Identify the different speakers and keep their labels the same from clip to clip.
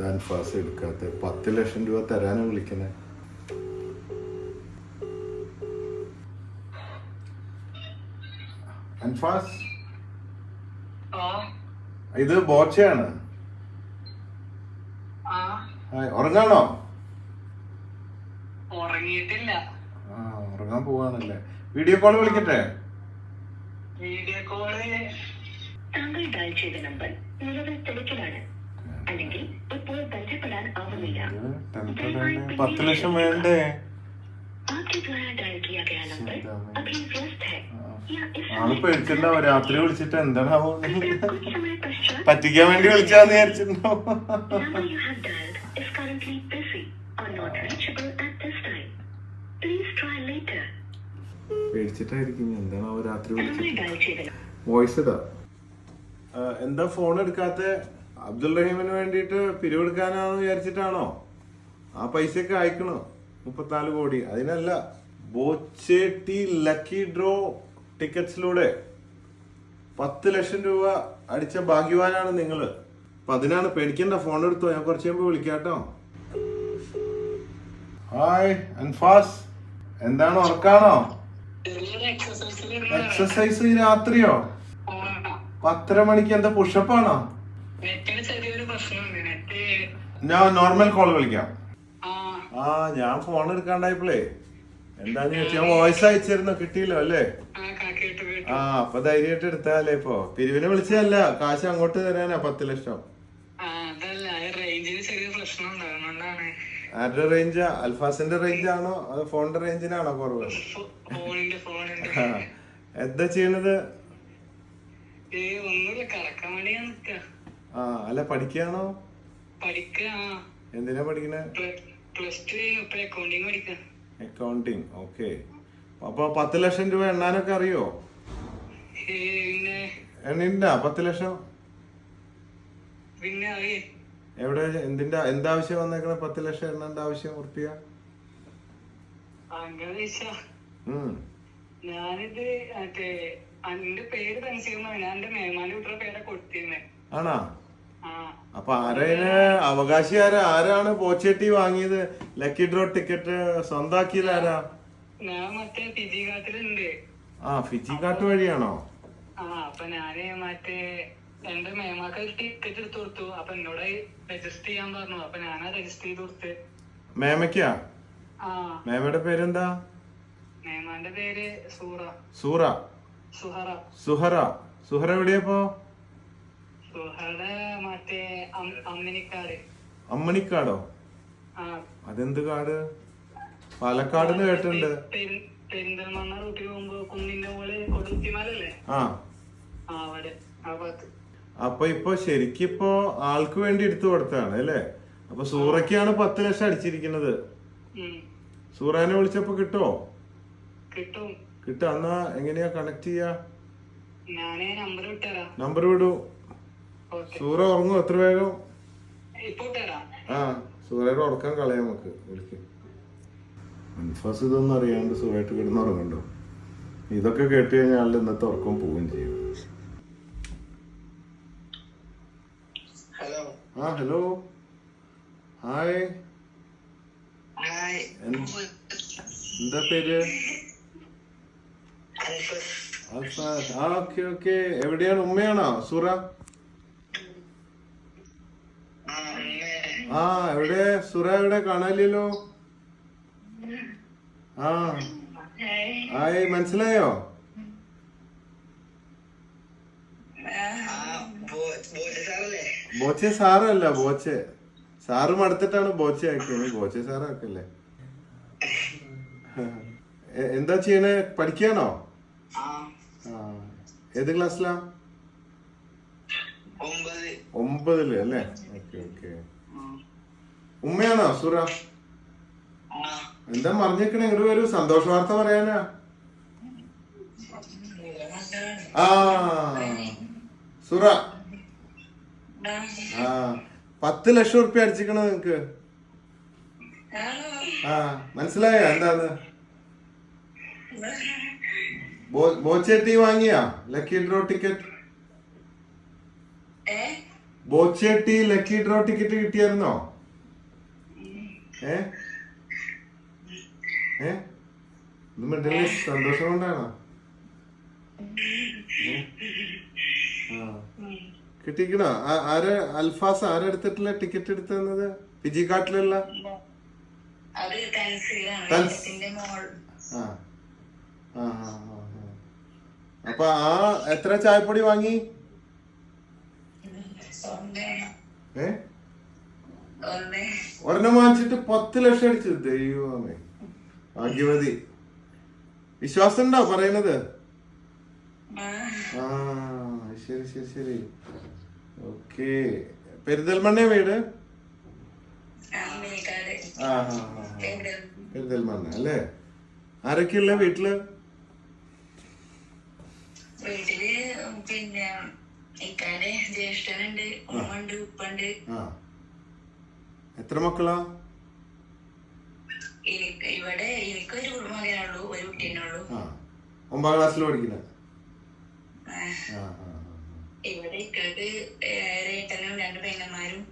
Speaker 1: എന്താ അൻഫാസ് എടുക്കാത്ത. പത്ത് ലക്ഷം രൂപ തരാനും വിളിക്കുന്നത് അൻഫാസ്? ഇത് ബോച്ചയാണ്. ഉറങ്ങാണോ?
Speaker 2: ഉറങ്ങിയിട്ടില്ല.
Speaker 1: ഉറങ്ങാൻ പോവാണല്ലേ. വീഡിയോ കോൾ വിളിക്കട്ടെ?
Speaker 2: Video call.
Speaker 3: താങ്കൾ ഡയൽ ചെയ്ത നമ്പർ നിലവിൽ തിരക്കിലാണ്. അല്ലെങ്കിൽ ഇപ്പോൾ ബന്ധപ്പെടാൻ ആവുന്നില്ല.
Speaker 1: പത്ത് ലക്ഷം വേണ്ടേ? ആൾ പേടിച്ചിട്ടുണ്ടാവും. രാത്രി വിളിച്ചിട്ട് എന്താണാവോ പറ്റിക്കാൻ വേണ്ടി വിളിച്ചാന്ന് വിചാരിച്ചിട്ടുണ്ടാവും. പേടിച്ചിട്ടായിരിക്കും. എന്താണാവോ രാത്രി വിളിച്ചിട്ട്? വോയിസ് ഇതാ. എന്താ ഫോൺ എടുക്കാത്ത? അബ്ദുൾ റഹീമിന് വേണ്ടിയിട്ട് പിരിവെടുക്കാനാന്ന് വിചാരിച്ചിട്ടാണോ? ആ പൈസയൊക്കെ അയക്കണോ? മുപ്പത്തിനാല് കോടി. അതിനല്ല ബോച്ചേട്ടി ലക്കി ഡ്രോ ടിക്കറ്റ്സിലൂടെ പത്ത് ലക്ഷം രൂപ അടിച്ച ഭാഗ്യവാനാണ് നിങ്ങൾ അപ്പൊ അതിനാണ് പേടിക്കേണ്ട ഫോൺ എടുത്തോ. ഞാൻ കുറച്ച് കഴിയുമ്പോൾ വിളിക്കാട്ടോ. ഹായ് അൻഫാസ്. എന്താണ് ഉറക്കാണോ? എക്സസൈസ് രാത്രിയോ? പത്തര മണിക്ക് എന്താ പുഷപ്പാണോ? ഞാൻ നോർമൽ കോൾ വിളിക്കാം.
Speaker 2: ആ.
Speaker 1: ഞാൻ ഫോൺ എടുക്കാണ്ടായിപ്പോളേ എന്താന്ന് ചോദിച്ചാൽ ഞാൻ വോയിസ് അയച്ചിരുന്നു കിട്ടിയില്ലോ അല്ലേ?
Speaker 2: ആ
Speaker 1: അപ്പൊ ധൈര്യമായിട്ട് എടുത്താലേ ഇപ്പൊ. പിരിവിനെ വിളിച്ചതല്ല കാശ് അങ്ങോട്ട് തരാനാ പത്ത് ലക്ഷം. ആരുടെ റേഞ്ചാ അൽഫാസിന്റെ റേഞ്ച് ആണോ? അത് ഫോണിന്റെ റേഞ്ചിനാണോ കുറവ്? എന്താ ചെയ്യണത്? ആ അല്ല പഠിക്കാണോ?
Speaker 2: പഠിക്ക ആ
Speaker 1: എന്തിനാ പഠിക്കണേ?
Speaker 2: പ്ലസ് ടു അക്കൗണ്ടിങ് പഠിക്ക.
Speaker 1: അക്കൗണ്ടിങ് ഓക്കെ അപ്പൊ പത്ത് ലക്ഷം രൂപ എണ്ണാനൊക്കെ അറിയോ? എണ്ണിണ്ടാ പത്ത് ലക്ഷം?
Speaker 2: പിന്നെ
Speaker 1: എവിടെ? എന്തിന്റെ എന്താവശ്യം വന്നേക്കണ പത്ത് ലക്ഷം എണ്ണേണ്ട ആവശ്യം ഉറപ്പിയ
Speaker 2: ഞാനിത് മറ്റേ എന്റെ പേര് തനിച്ചിരുന്നു ഞാൻ എന്റെ മേമാന്റെ കുട്ടിയുടെ പേരെ കൊടുത്തിരുന്നേ.
Speaker 1: ആണാ? അപ്പൊ ആരതിന് അവകാശി ആരാ ആരാണ് പോച്ചേട്ടി വാങ്ങിയത്? ലക്കി ഡ്രോ ടിക്കറ്റ് സ്വന്താക്കിയത് ആരാ ആ ഫിജി കാട്ട് വഴിയാണോ?
Speaker 2: ആ അപ്പൊ ഞാൻ മറ്റേ എന്റെ മേമാക്ക് ടിക്കറ്റ് എടുത്തു കൊടുത്തു. അപ്പൊ എന്നോട് രജിസ്റ്റർ ചെയ്യാൻ പറഞ്ഞു. അപ്പൊ ഞാനാ രജിസ്റ്റർ ചെയ്ത് കൊടുത്ത്.
Speaker 1: മേമയ്ക്കാ? മേമയുടെ പേരെന്താ?
Speaker 2: മേമാന്റെ പേര് സൂറ.
Speaker 1: സൂറ.
Speaker 2: സുഹറ.
Speaker 1: സുഹറ. സുഹറ എവിടെയപ്പോ
Speaker 2: സുഹറ മറ്റേ അം- അമ്മിനിക്കാട്
Speaker 1: അമ്മണിക്കാടോ. അതെന്ത് കാട്? പാലക്കാട് കേട്ടിട്ടുണ്ട്.
Speaker 2: പെരി- പെരിന്തൽമണ്ണ റൂട്ടിൽ പോകുമ്പോ കുന്നിന്റെ മുകളിൽ കൊടുത്തിമലല്ലേ
Speaker 1: ആ.
Speaker 2: ആ അവിടെ ആ ഭാഗത്ത്.
Speaker 1: അപ്പൊ ഇപ്പൊ ശരിക്കിപ്പോ ആൾക്ക് വേണ്ടി എടുത്തു കൊടുത്താണ് അല്ലേ? അപ്പൊ സൂറയ്ക്കാണ് പത്ത് ലക്ഷം അടിച്ചിരിക്കുന്നത്. സൂറാനെ വിളിച്ചപ്പോ കിട്ടോ?
Speaker 2: കിട്ടും.
Speaker 1: കിട്ടാ എന്നാ എങ്ങനെയാ കണക്ട് ചെയ്യാ?
Speaker 2: നമ്പർ
Speaker 1: വിടൂ. സൂറ ഉറങ്ങും എത്ര വേഗം? ആ സൂറയുടെ ഉറക്കാൻ കളയാം നമുക്ക് വിളിക്കും. അൻഫാസ് ഇതൊന്നും അറിയാണ്ട് സുഖമായിട്ട് കിടന്ന് ഉറങ്ങണ്ടോ ഇതൊക്കെ കേട്ട് കഴിഞ്ഞാൽ ഇന്നത്തെ ഉറക്കം പോവുകയും ചെയ്യും.
Speaker 2: ഹലോ.
Speaker 1: ആ ഹലോ. ഹായ്. എന്താ പേര്? അൽഫ ആ ഓക്കെ ഓക്കെ. എവിടെയാണ്? ഉമ്മയാണോ? സൂറ? ആ എവിടെ? സുറ എവിടെ? കാണാനില്ലല്ലോ. ആ. ആയി മനസ്സിലായോ? ബോച്ചെ സാറല്ല? ബോച്ചെ. സാറ് മടുത്തിട്ടാണ് ബോച്ചെ ആക്കിയത്. ബോച്ചെ സാറാക്കല്ലേ എന്താ ചെയ്യണേ? പഠിക്കാണോ ഏത് ക്ലാസ്സിലാ?
Speaker 2: ഒമ്പത്.
Speaker 1: ഒമ്പതിൽ അല്ലേ? Okay okay. ഉമ്മയാണോ? സുറ എന്താ മറിഞ്ഞേക്കണേ ഇങ്ങോട്ട് വരൂ. സന്തോഷ വാർത്ത പറയാനാ. ആ. സുറ. ആ. പത്ത് ലക്ഷം ഉറുപ്പ്യ അടിച്ചിക്കണോ നിങ്ങക്ക്. ആ. മനസ്സിലായോ? എന്താന്ന്? ബോച്ചേട്ടി വാങ്ങിയാ? Lucky draw ticket. ബോച്ചേട്ടി lucky draw ticket കിട്ടിയായിരുന്നോ? ഏ? ഏ? ഇത് മിണ്ടല്ലേ സന്തോഷം കൊണ്ടാണോ? കിട്ടിക്കണോ? ആര് അൽഫാസ് ആരെടുത്തിട്ടില്ല ടിക്കറ്റ് എടുത്തത് ഫിജി കാട്ടിലല്ല. അപ്പൊ ആ എത്ര ചായപ്പൊടി വാങ്ങി? ഏ? ഒരെണ്ണം. വാങ്ങിച്ചിട്ട് പത്ത് ലക്ഷം അടിച്ചു ദൈവമേ. ഭാഗ്യവതി. വിശ്വാസം ഉണ്ടോ പറയണത്?
Speaker 4: ആ,
Speaker 1: ശരി ശരി ശരി. ഓക്കെ. പെരിന്തൽമണ്ണ വീട്?
Speaker 4: പെരുതൽമണ്ണ?
Speaker 1: പെരിന്തൽമണ്ണ അല്ലേ? ആരൊക്കെയുള്ള വീട്ടിൽ?
Speaker 4: വീട്ടിൽ പിന്നെ ഇക്കാന്റെ ജ്യേഷ്ഠനുണ്ട്. ഉമ്മ ഉണ്ട് ഉപ്പുണ്ട്
Speaker 1: ആ. എത്ര മക്കളാ?
Speaker 4: എനിക്ക് ഇവിടെ എനിക്കൊരു മകനുള്ളൂ ഒരു കുട്ടീനുള്ളൂ
Speaker 1: ഒമ്പതാം ക്ലാസ്സിൽ പഠിക്കുന്ന?
Speaker 4: ഇവിടെ ഇക്കാക്ക് ഏട്ടനും രണ്ട് പെങ്ങന്മാരും.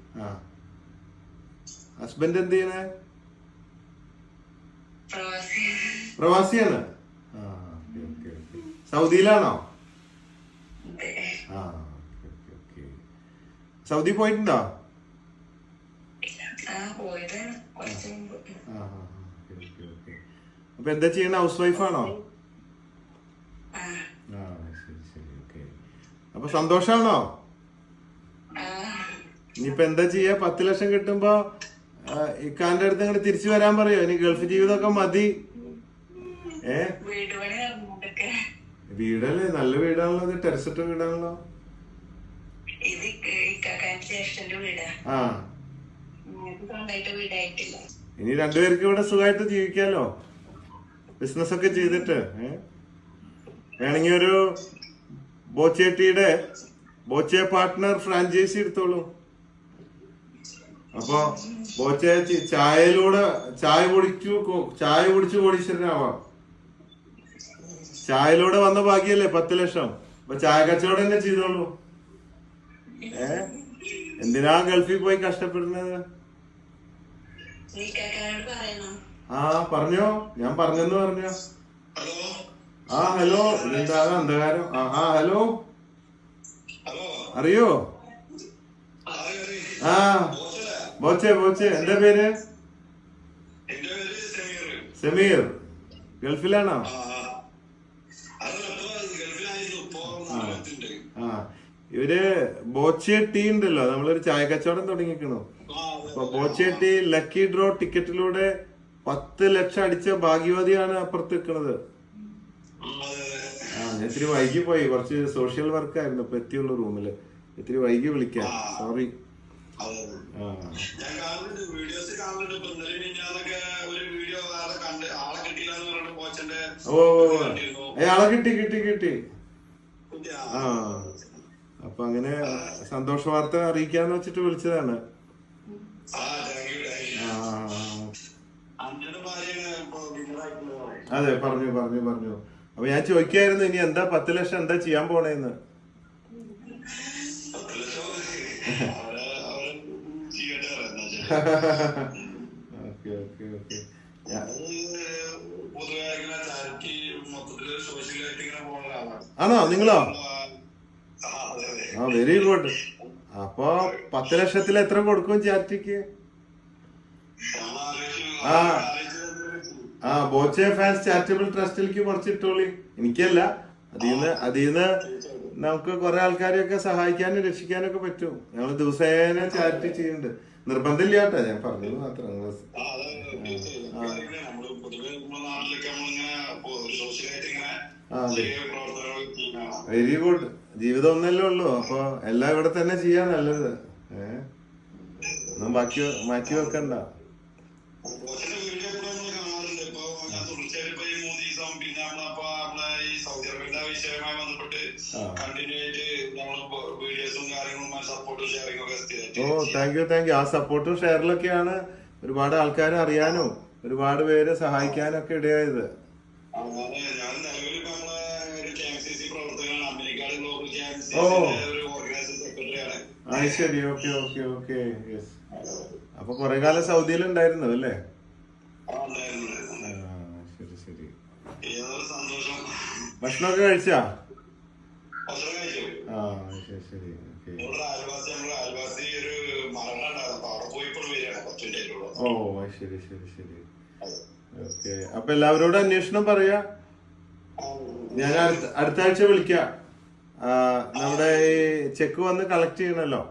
Speaker 1: ഹസ്ബൻഡ് എന്ത് ചെയ്യണേ?
Speaker 4: പ്രവാസി.
Speaker 1: പ്രവാസിയാണ്? സൗദിയിലാണോ? സൗദി പോയിട്ടുണ്ടോ
Speaker 4: ആ പോയത് കുറച്ച് മുമ്പ്
Speaker 1: ആ ആ ഓക്കെ ഓക്കെ ഓക്കെ അപ്പൊ എന്താ ചെയ്യണ? ഹൗസ് വൈഫാണോ
Speaker 4: ആ.
Speaker 1: ആ ശരി ശരി ഓക്കെ. അപ്പൊ സന്തോഷാണോ? ഇനിയിപ്പോ എന്താ ചെയ്യാ? പത്ത് ലക്ഷം കിട്ടുമ്പോ ഇക്കാന്റെ അടുത്ത് ഇങ്ങോട്ട് തിരിച്ചു വരാൻ പറയോ? ഇനി ഗൾഫ് ജീവിതമൊക്കെ മതി. ഏ? വീടല്ലേ? നല്ല വീടാണല്ലോ ഇത്. ടെറസിട്ട വീടാണല്ലോ. ആ. ഇനി രണ്ടുപേർക്ക് ഇവിടെ സുഖമായിട്ട് ജീവിക്കാലോ. ബിസിനസ് ഒക്കെ ചെയ്തിട്ട് വേണമെങ്കിൽ ഒരു ബോച്ചേട്ടിയുടെ ബോച്ചെ പാർട്ട്ണർ ഫ്രാഞ്ചൈസി എടുത്തോളൂ. അപ്പൊ ബോച്ചെ ചായയിലൂടെ ചായ കുടിച്ചു ചായ കുടിച്ചു കോടീശ്വരനാവാം. ചായയിലൂടെ വന്ന ബാക്കിയല്ലേ പത്ത് ലക്ഷം. അപ്പൊ ചായ കച്ചവടം തന്നെ ചെയ്തോളൂ. ഏ? എന്തിനാ ഗൾഫിൽ പോയി കഷ്ടപ്പെടുന്നത്? ആ പറഞ്ഞോ. ഞാൻ പറഞ്ഞെന്ന് പറഞ്ഞോ. ആ ഹലോ. എന്താ അന്ധകാരം? ആ ഹലോ. അറിയോ? ആ ബോച്ചെ ബോച്ചെ. എന്താ പേര്?
Speaker 5: സമീർ.
Speaker 1: ഗൾഫിലാണോ? ആ ഇവർ ബോച്ചിയ ടീ ഉണ്ടല്ലോ. നമ്മളൊരു ചായ കച്ചവടം തുടങ്ങിക്കണു അപ്പൊ ബോച്ചെ ലക്കി ഡ്രോ ടിക്കറ്റിലൂടെ പത്ത് ലക്ഷം അടിച്ച ഭാഗ്യവതിയാണ് അപ്പുറത്ത് നിൽക്കുന്നത് ആ ഇത്തിരി വൈകി പോയി കുറച്ച് സോഷ്യൽ വർക്ക് ആയിരുന്നു ഇപ്പൊ എത്തിയുള്ള റൂമിൽ. ഇത്തിരി വൈകി വിളിക്കാം. സോറി.
Speaker 5: ഞാൻ വീഡിയോസ് ഒരു വീഡിയോ ആളെ എന്ന്
Speaker 1: ഓ. ആളെ കിട്ടി കിട്ടി കിട്ടി. ആ. അപ്പൊ അങ്ങനെ സന്തോഷ വാർത്ത അറിയിക്കാന്ന് വെച്ചിട്ട് വിളിച്ചതാണ്. അതെ പറഞ്ഞു പറഞ്ഞു പറഞ്ഞു. അപ്പൊ ഞാൻ ചോദിക്കായിരുന്നു ഇനി എന്താ പത്ത് ലക്ഷം എന്താ ചെയ്യാൻ പോണേന്ന്? Okay okay okay. ആണോ? നിങ്ങളോ?
Speaker 5: ആ
Speaker 1: വെരി ഗുഡ് അപ്പൊ പത്ത് ലക്ഷത്തിൽ എത്ര കൊടുക്കും
Speaker 5: ചാറ്റിക്ക്?
Speaker 1: ആ. ആ ബോച്ചെ ഫാൻസ് ചാരിറ്റബിൾ ട്രസ്റ്റിലേക്ക് കുറച്ചിട്ടോളി എനിക്കല്ല. അതിന്ന് അതിന്ന് നമുക്ക് കുറെ ആൾക്കാരെയൊക്കെ സഹായിക്കാനും രക്ഷിക്കാനൊക്കെ പറ്റും. ഞങ്ങൾ ദിവസേന ചാരിറ്റി ചെയ്യുന്നുണ്ട്. നിർബന്ധമില്ല കേട്ടോ ഞാൻ പറഞ്ഞത് മാത്രം. വെരി ഗുഡ് ജീവിതം ഒന്നല്ലേ ഉള്ളൂ. അപ്പൊ എല്ലാം ഇവിടെ തന്നെ ചെയ്യാൻ നല്ലത്. ഏഹ് ബാക്കി മാറ്റി വെക്കണ്ട. ഓ താങ്ക് യു താങ്ക് യു ആ സപ്പോർട്ടും ഷെയറിലൊക്കെയാണ് ഒരുപാട് ആൾക്കാരെ അറിയാനും ഒരുപാട് പേരെ സഹായിക്കാനും ഒക്കെ ഇടയായത്.
Speaker 5: ഞാൻ നിലവിൽ
Speaker 1: ഓ. ആ ശരി ഓക്കെ ഓക്കെ ഓക്കെ യെസ് അപ്പൊ കുറെ കാലം സൗദിയിൽ ഉണ്ടായിരുന്നു അല്ലേ. ശരി ശരി. ഭക്ഷണമൊക്കെ കഴിച്ചാ? ആ ശരി ശരി ഓ ശരി ശരി ശരി. ഓക്കെ. അപ്പൊ എല്ലാവരോടും അന്വേഷണം പറയാ? ഞാൻ അടുത്ത ആഴ്ച വിളിക്കാം. നമ്മുടെ ഈ ചെക്ക് വന്ന് കളക്ട് ചെയ്യണല്ലോ.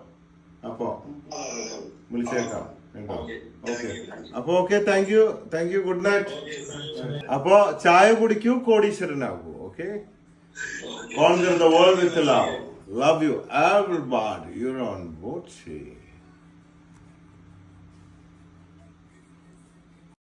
Speaker 1: അപ്പോ വിളിച്ചേക്കാം. അപ്പൊ okay thank you thank you good night അപ്പോ ചായ കുടിക്കൂ കോടീശ്വരനാകൂ. Okay Conquer the love love love. Love bad you You're bot.